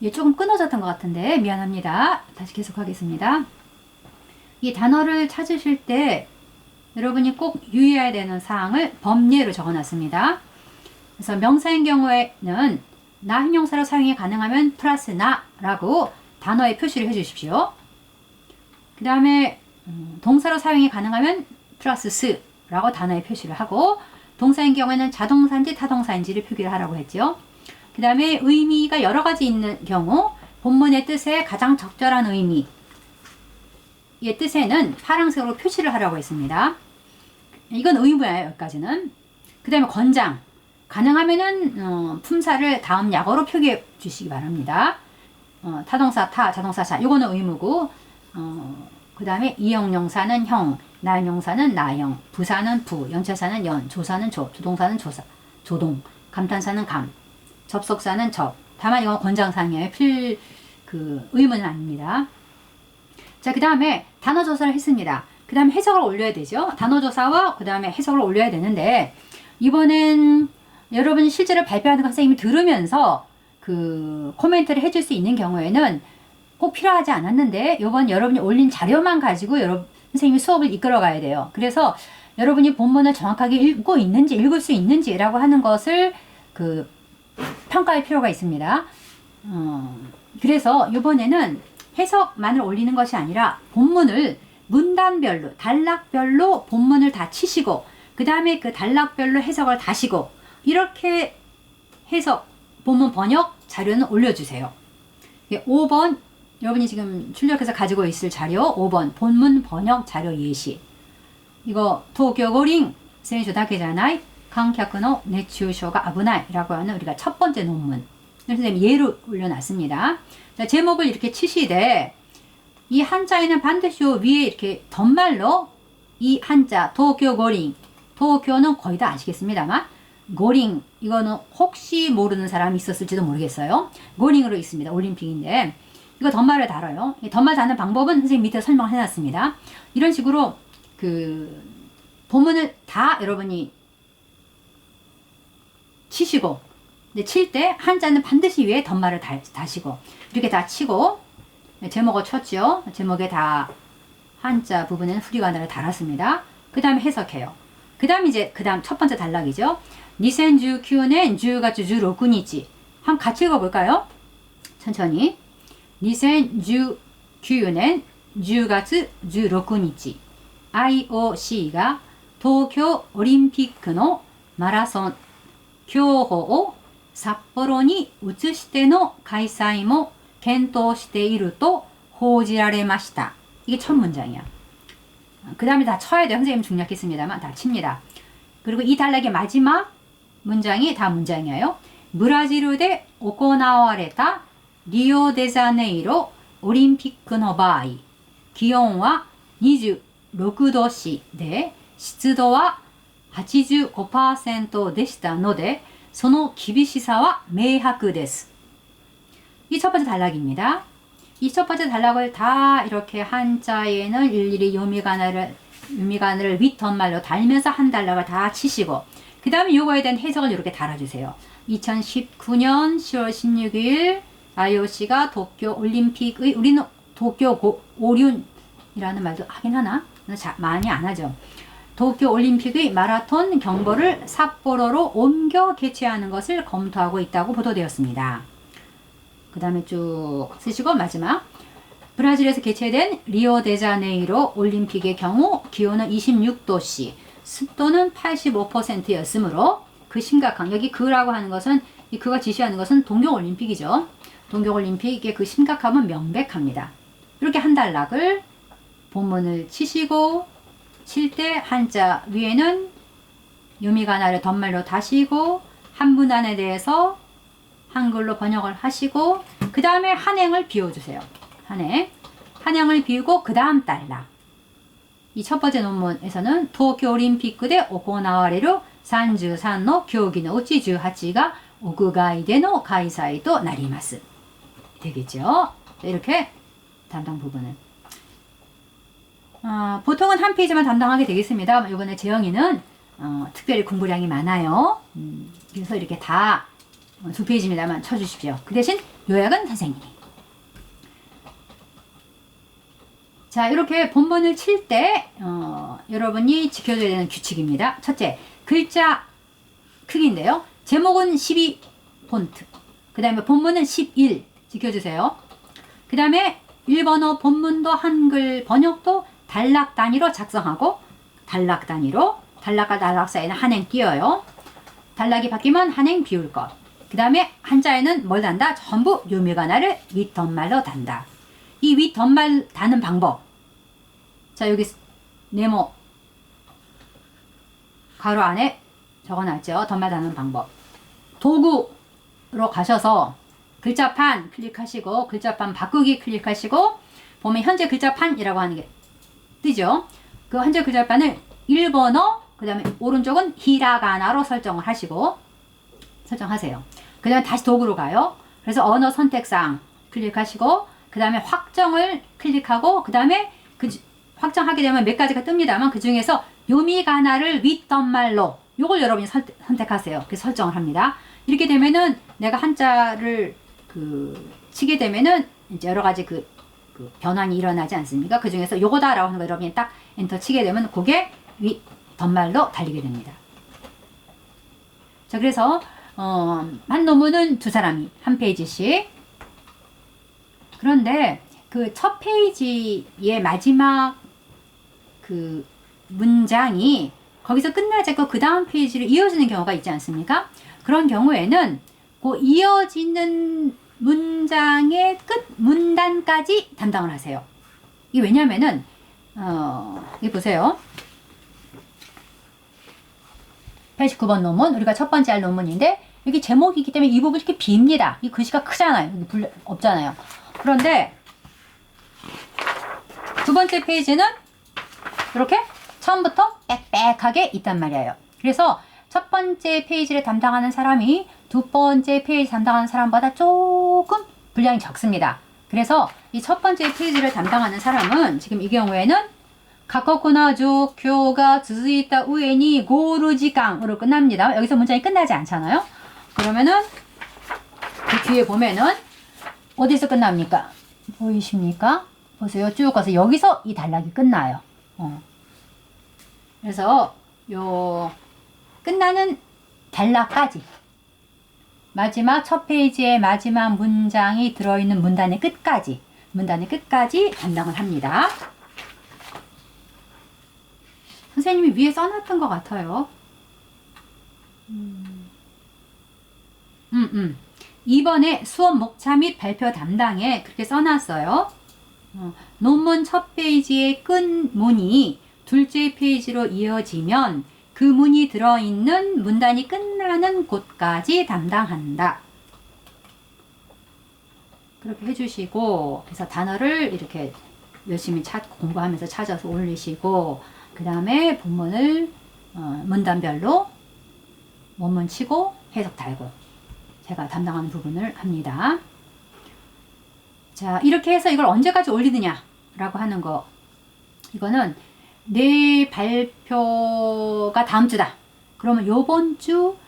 예, 조금 끊어졌던 것 같은데 미안합니다. 다시 계속하겠습니다. 이 단어를 찾으실 때 여러분이 꼭 유의해야 되는 사항을 법례로 적어놨습니다. 그래서 명사인 경우에는 나 형용사로 사용이 가능하면 플러스 나라고 단어에 표시를 해주십시오. 그 다음에 음, 동사로 사용이 가능하면 플러스 스라고 단어에 표시를 하고 동사인 경우에는 자동사인지 타동사인지를 표기를 하라고 했죠. 그 다음에 의미가 여러 가지 있는 경우 본문의 뜻에 가장 적절한 의미 의 뜻에는 파란색으로 표시를 하라고 했습니다. 이건 의무예요, 여기까지는. 그 다음에 권장. 가능하면은, 어, 품사를 다음 약어로 표기해 주시기 바랍니다. 어, 타동사 타, 자동사 자. 요거는 의무고, 어, 그 다음에 이형용사는 형, 나형용사는 나형, 부사는 부, 연체사는 연, 조사는 조, 조동사는 조사, 조동, 감탄사는 감, 접속사는 접. 다만 이건 권장사항이에요. 필, 그, 의무는 아닙니다. 자, 그 다음에 단어 조사를 했습니다. 그 다음에 해석을 올려야 되죠. 단어 조사와 그 다음에 해석을 올려야 되는데, 이번엔 여러분이 실제로 발표하는 거 선생님이 들으면서 그 코멘트를 해줄 수 있는 경우에는 꼭 필요하지 않았는데, 이번 여러분이 올린 자료만 가지고 여러분, 선생님이 수업을 이끌어 가야 돼요. 그래서 여러분이 본문을 정확하게 읽고 있는지, 읽을 수 있는지라고 하는 것을 그 평가할 필요가 있습니다. 어, 그래서 이번에는 해석만을 올리는 것이 아니라 본문을 문단별로, 단락별로 본문을 다 치시고, 그 다음에 그 단락별로 해석을 다시고, 이렇게 해석, 본문 번역 자료는 올려주세요. 5번, 여러분이 지금 출력해서 가지고 있을 자료, 5번, 본문 번역 자료 예시. 이거, 도쿄고링, 센쇼다케잖아이, 강客の 熱中症が 危ない라고 하는 우리가 첫 번째 논문. 선생님 예로 올려놨습니다. 자, 제목을 이렇게 치시되 이 한자에는 반드시 요 위에 이렇게 덧말로 이 한자 도쿄 고링 도쿄는 거의 다 아시겠습니다만 고링 이거는 혹시 모르는 사람이 있었을지도 모르겠어요. 고링으로 있습니다. 올림픽인데 이거 덧말을 달아요. 이 덧말 다는 방법은 선생님 밑에 설명을 해놨습니다. 이런 식으로 그 본문을 다 여러분이 치시고 칠 때 한자는 반드시 위에 덧말을 다, 다시고 이렇게 다 치고 네, 제목을 쳤죠. 제목에 다 한자 부분에는 후리관을 달았습니다. 그 다음에 해석해요. 그 다음 이제 그 다음 첫 번째 단락이죠. 2019년 10월 16日 한번 같이 읽어볼까요? 천천히 2019년 10월 16日 IOC가 도쿄 올림픽の 마라손 競歩を札幌に移しての開催も検討していると報じられました. 이게 첫 문장이야. 그 다음에 다 쳐야 돼. 선생님 중략했습니다만 다 칩니다. 그리고 이 단락의 마지막 문장이 다 문장이에요. 브라질에 行われたリオデジャネイロオリンピックの場合、気温は26度市で湿度は 85%でしたので、その厳しさは明白です. 이 첫 번째 단락입니다. 이 첫 번째 단락을 다 이렇게 한자에는 일일이 요미가나를 요미가나를 윗덧말로 달면서 한 단락을 다 치시고 그 다음에 요거에 대한 해석을 이렇게 달아주세요. 2019년 10월 16일 IOC가 도쿄 올림픽의 우리는 도쿄 고, 오륜이라는 말도 하긴 하나? 자, 많이 안 하죠. 도쿄 올림픽의 마라톤 경보를 삿포로로 옮겨 개최하는 것을 검토하고 있다고 보도되었습니다. 그 다음에 쭉 쓰시고 마지막 브라질에서 개최된 리오데자네이로 올림픽의 경우 기온은 26도씨, 습도는 85%였으므로 그 심각한 여기 그라고 하는 것은 이 그가 지시하는 것은 동경올림픽이죠. 동경올림픽의 그 심각함은 명백합니다. 이렇게 한 단락을 본문을 치시고 칠 때 한자 위에는 유미가나를 덧말로 다시고 한문안에 대해서 한글로 번역을 하시고 그 다음에 한행을 비워주세요. 한행. 한양을 비우고 그 다음 달라. 이 첫 번째 논문에서는 도쿄올림픽대 오코나와레루 산주3노 교기노 우치주8가 오그가이데노 가이사이도 나리마스. 되겠죠? 네, 이렇게 담당 부분은. 어, 보통은 한 페이지만 담당하게 되겠습니다. 이번에 재영이는 어, 특별히 공부량이 많아요. 음, 그래서 이렇게 다 어, 두 페이지입니다만 쳐주십시오. 그 대신 요약은 선생님이. 자, 이렇게 본문을 칠 때, 어, 여러분이 지켜줘야 되는 규칙입니다. 첫째, 글자 크기인데요. 제목은 12 폰트. 그 다음에 본문은 11 지켜주세요. 그 다음에 일본어 본문도 한글 번역도 단락 단위로 작성하고 단락 단위로 단락과 단락 사이에는 한 행 띄어요. 단락이 바뀌면 한 행 비울 것. 그 다음에 한자에는 뭘 단다? 전부 요미가나를 윗덧말로 단다. 이 윗덧말 다는 방법. 자 여기 네모 가로 안에 적어놨죠. 덧말 다는 방법. 도구로 가셔서 글자판 클릭하시고 글자판 바꾸기 클릭하시고 보면 현재 글자판이라고 하는 게 뜨죠. 그 현재 글자판을 일본어 그 다음에 오른쪽은 히라가나로 설정을 하시고 설정하세요. 그 다음에 다시 도구로 가요. 그래서 언어 선택상 클릭하시고 그 다음에 확정을 클릭하고 그 다음에 그 주- 확정하게 되면 몇 가지가 뜹니다만 그 중에서 요미가나를 윗덧말로 요걸 여러분이 설- 선택하세요. 그래서 설정을 합니다. 이렇게 되면은 내가 한자를 그 치게 되면은 이제 여러 가지 그, 그 변환이 일어나지 않습니까? 그 중에서 요거다라고 하는 거 여러분이 딱 엔터 치게 되면 그게 윗 덧말로 달리게 됩니다. 자, 그래서 어, 한 논문은 두 사람이 한 페이지씩. 그런데 그 첫 페이지의 마지막 그 문장이 거기서 끝나지 않고 그 다음 페이지로 이어지는 경우가 있지 않습니까? 그런 경우에는 그 이어지는 문장의 끝 문단까지 담당을 하세요. 이게 왜냐면은 어, 여기 보세요. 89번 논문, 우리가 첫 번째 할 논문인데, 여기 제목이기 때문에 이 부분이 이렇게 빕니다. 이 글씨가 크잖아요. 여기 불, 없잖아요. 그런데, 두 번째 페이지는 이렇게 처음부터 빽빽하게 있단 말이에요. 그래서 첫 번째 페이지를 담당하는 사람이 두 번째 페이지 담당하는 사람보다 조금 분량이 적습니다. 그래서 이 첫 번째 페이지를 담당하는 사람은 지금 이 경우에는 가깝구나 조교가 주있다 우엔이 고루지강으로 끝납니다. 여기서 문장이 끝나지 않잖아요. 그러면은 그 뒤에 보면은 어디서 끝납니까? 보이십니까? 보세요. 쭉 가서 여기서 이 단락이 끝나요. 어. 그래서 요 끝나는 단락까지 마지막 첫 페이지의 마지막 문장이 들어있는 문단의 끝까지 문단의 끝까지 담당을 합니다. 선생님이 위에 써놨던 것 같아요. 음, 음. 이번에 수업 목차 및 발표 담당에 그렇게 써놨어요. 어, 논문 첫 페이지의 끝문이 둘째 페이지로 이어지면 그 문이 들어있는 문단이 끝나는 곳까지 담당한다. 그렇게 해주시고, 그래서 단어를 이렇게 열심히 찾, 공부하면서 찾아서 올리시고, 그 다음에 본문을 어, 문단별로 원문 치고 해석 달고 제가 담당하는 부분을 합니다. 자, 이렇게 해서 이걸 언제까지 올리느냐 라고 하는 거. 이거는 내 발표가 다음 주다. 그러면 요번 주